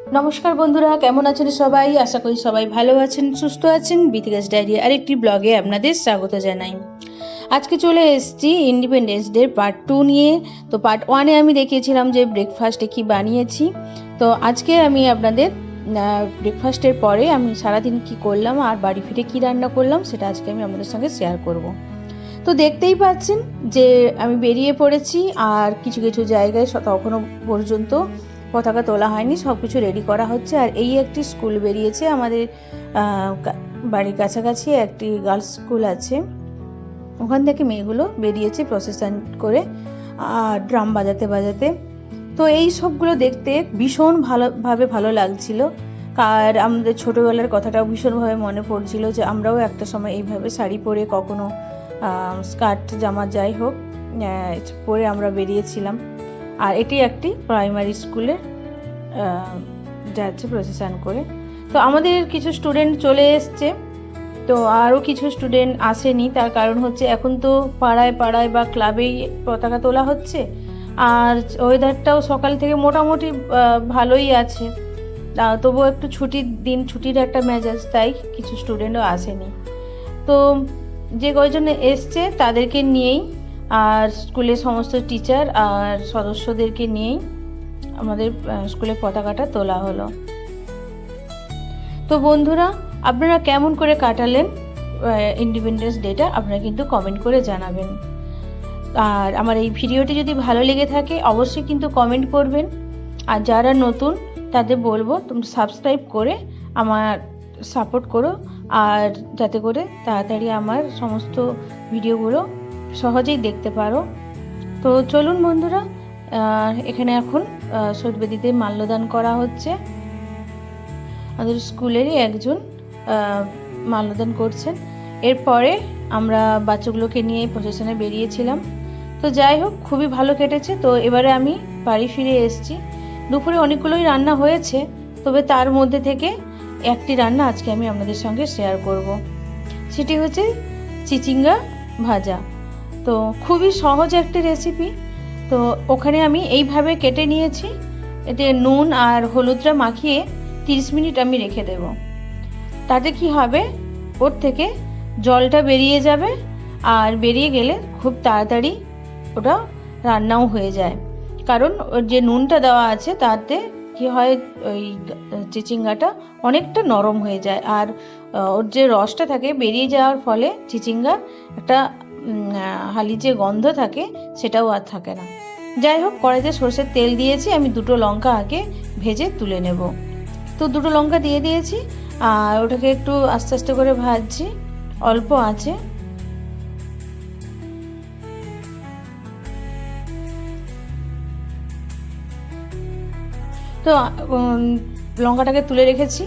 নমস্কার বন্ধুরা, কেমন আছেন সবাই? আশা করি সবাই ভালো আছেন, সুস্থ আছেন। বিথিকাস ডায়েরি আরেকটি ব্লগে আপনাদের স্বাগত জানাই। আজকে চলে এসেছি ইন্ডিপেন্ডেন্স ডে পার্ট টু নিয়ে। তো পার্ট ওয়ানে আমি দেখিয়েছিলাম যে ব্রেকফাস্টে কি বানিয়েছি। তো আজকে আমি আপনাদের ব্রেকফাস্টের পরে আমি সারাদিন কি করলাম, আর বাড়ি ফিরে কি রান্না করলাম, সেটা আজকে আমি আপনাদের সঙ্গে শেয়ার করব। তো দেখতেই পাচ্ছেন যে আমি বেরিয়ে পড়েছি, আর কিছু কিছু জায়গায় তখনও পর্যন্ত পতাকা তোলা হয়নি সব কিছু রেডি করা হচ্ছে। আর এই একটি স্কুল বেরিয়েছে, আমাদের বাড়ির কাছাকাছি একটি গার্লস স্কুল আছে। ওখান থেকে মেয়েগুলো বেরিয়েছে প্রসেসন করে, আর ড্রাম বাজাতে বাজাতে। তো এই সবগুলো দেখতে ভীষণ ভালোভাবে ভালো লাগছিল। আর আমাদের ছোটোবেলার কথাটাও ভীষণভাবে মনে পড়ছিল যে আমরাও একটা সময় এইভাবে শাড়ি পরে কখনো স্কার্ট জামা যাই হোক পরে আমরা বেরিয়েছিলাম। আর এটি একটি প্রাইমারি স্কুলের আহ, যাচ্ছে প্রসেসন করে। তো আমাদের কিছু স্টুডেন্ট চলে এসছে। তো আরও কিছু স্টুডেন্ট আসেনি তার কারণ হচ্ছে এখন তো পাড়ায় পাড়ায় বা ক্লাবেই পতাকা তোলা হচ্ছে। আর ওয়েদারটাও সকাল থেকে মোটামুটি ভালোই আছে। তবুও একটু ছুটির দিন ছুটির একটা মেজাজ তাই কিছু স্টুডেন্টও আসেনি। তো যে কয়জন এসছে তাদেরকে নিয়েই আর স্কুলের সমস্ত টিচার আর সদস্যদেরকে নিয়েই আমাদের স্কুলের পতাকাটা তোলা হলো। তো বন্ধুরা, আপনারা কেমন করে কাটালেন ইন্ডিপেন্ডেন্স ডেটা আপনারা কিন্তু কমেন্ট করে জানাবেন। আর আমার এই ভিডিওটি যদি ভালো লেগে থাকে, অবশ্যই কিন্তু কমেন্ট করবেন। আর যারা নতুন, তাদের বলব তুমি সাবস্ক্রাইব করে আমার সাপোর্ট করো। আর যাতে করে তাড়াতাড়ি আমার সমস্ত ভিডিওগুলো সহজেই দেখতে পারো। তো চলুন বন্ধুরা এখানে এখন আহ, মাল্যদান করা হচ্ছে। আমাদের স্কুলেরই একজন মাল্যদান করছেন। এরপরে আমরা বাচ্চাগুলোকে নিয়ে প্রসেশনে বেরিয়েছিলাম। তো যাই হোক খুবই ভালো কেটেছে। তো এবারে আমি বাড়ি ফিরে এসেছি। দুপুরে অনেকগুলোই রান্না হয়েছে তবে তার মধ্যে থেকে একটি রান্না আজকে আমি আপনাদের সঙ্গে শেয়ার করব। সেটি হচ্ছে চিচিঙ্গা ভাজা। তো খুবই সহজ একটি রেসিপি তো ওখানে আমি এইভাবে কেটে নিয়েছি। এতে নুন আর হলুদটা মাখিয়ে তিরিশ মিনিট আমি রেখে দেব। তাতে কি হবে? ওর থেকে জলটা বেরিয়ে যাবে আর বেরিয়ে গেলে খুব তাড়াতাড়ি ওটা রান্নাও হয়ে যায়। কারণ যে নুনটা দেওয়া আছে তাতে কি হয়? ওই চিচিঙ্গাটা অনেকটা নরম হয়ে যায়। আর ওর যে রসটা থাকে বেরিয়ে যাওয়ার ফলে চিচিঙ্গার একটা হালি যে গন্ধ থাকে, সেটাও আর থাকে না। যাই হোক কড়াইতে সর্ষের তেল দিয়েছি, আমি দুটো লঙ্কা আগে ভেজে তুলে নেব। তো দুটো লঙ্কা দিয়ে দিয়েছি, আর ওটাকে একটু আস্তে আস্তে করে ভাজছি, অল্প আছে। তো লঙ্কাটাকে তুলে রেখেছি।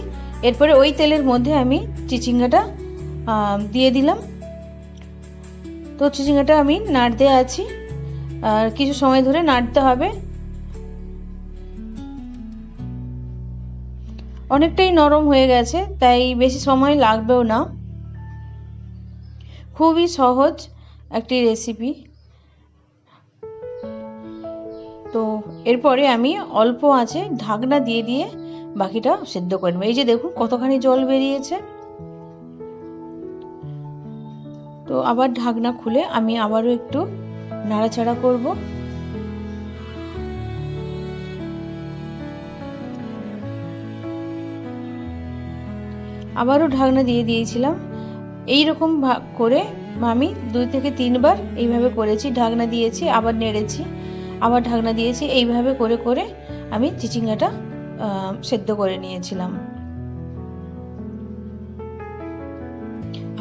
এরপরে ওই তেলের মধ্যে আমি চিচিঙ্গাটা দিয়ে দিলাম। তো চিচিঙ্গাটা আমি নাড়তে আছি। আর কিছু সময় ধরে নাড়তে হবে। অনেকটাই নরম হয়ে গেছে, তাই বেশি সময় লাগবেও না। খুবই সহজ একটি রেসিপি তো এরপরে আমি অল্প আছে ঢাকনা দিয়ে দিয়ে বাকিটা সেদ্ধ করে নেব। এই যে দেখুন কতখানি জল বেরিয়েছে। তো আবার ঢাকনা খুলে আমি আবারও একটু নাড়াচাড়া করব। আবারও ঢাকনা দিয়ে দিয়েছিলাম। এই রকম করে আমি দুই থেকে তিনবার এইভাবে করেছি, ঢাকনা দিয়েছি, আবার নেড়েছি, আবার ঢাকনা দিয়েছি, এইভাবে করে করে আমি চিচিঙ্গাটা সেদ্ধ করে নিয়েছিলাম।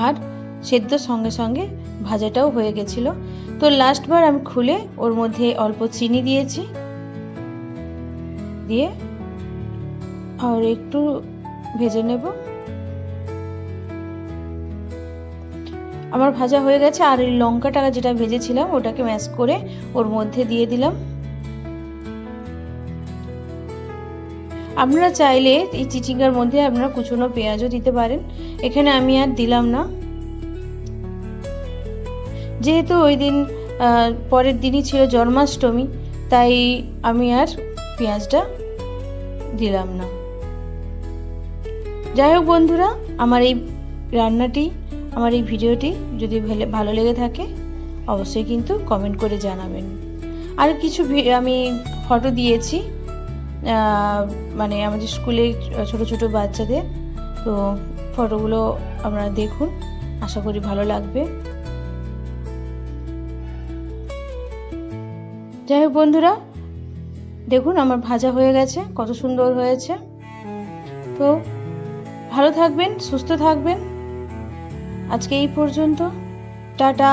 আর সেদ্ধ সঙ্গে সঙ্গে ভাজাটাও হয়ে গেছিল। তো লাস্টবার আমি খুলে ওর মধ্যে অল্প চিনি দিয়েছি। দিয়ে আর একটু ভেজে নেব। আমার ভাজা হয়ে গেছে আর এই লঙ্কাটা যেটা ভেজেছিলাম ওটাকে ম্যাশ করে ওর মধ্যে দিয়ে দিলাম। আপনারা চাইলে এই চিচিঙ্গার মধ্যে আপনারা কুচনো পেঁয়াজও দিতে পারেন। এখানে আমি আর দিলাম না। যেহেতু ওই দিন পরের দিনই ছিল জন্মাষ্টমী, তাই আমি আর পেঁয়াজটা দিলাম না। যাই হোক বন্ধুরা, আমার এই রান্নাটি, আমার এই ভিডিওটি যদি ভালো- লেগে থাকে, অবশ্যই কিন্তু কমেন্ট করে জানাবেন। আর কিছু আমি ফটো দিয়েছি মানে আমাদের স্কুলে ছোট ছোট বাচ্চাদের, তো ফটোগুলো আপনারা দেখুন, আশা করি ভালো লাগবে। যাই হোক বন্ধুরা, দেখুন আমার ভাজা হয়ে গেছে, কত সুন্দর হয়েছে। তো ভালো থাকবেন, সুস্থ থাকবেন। আজকে এই পর্যন্ত, টাটা।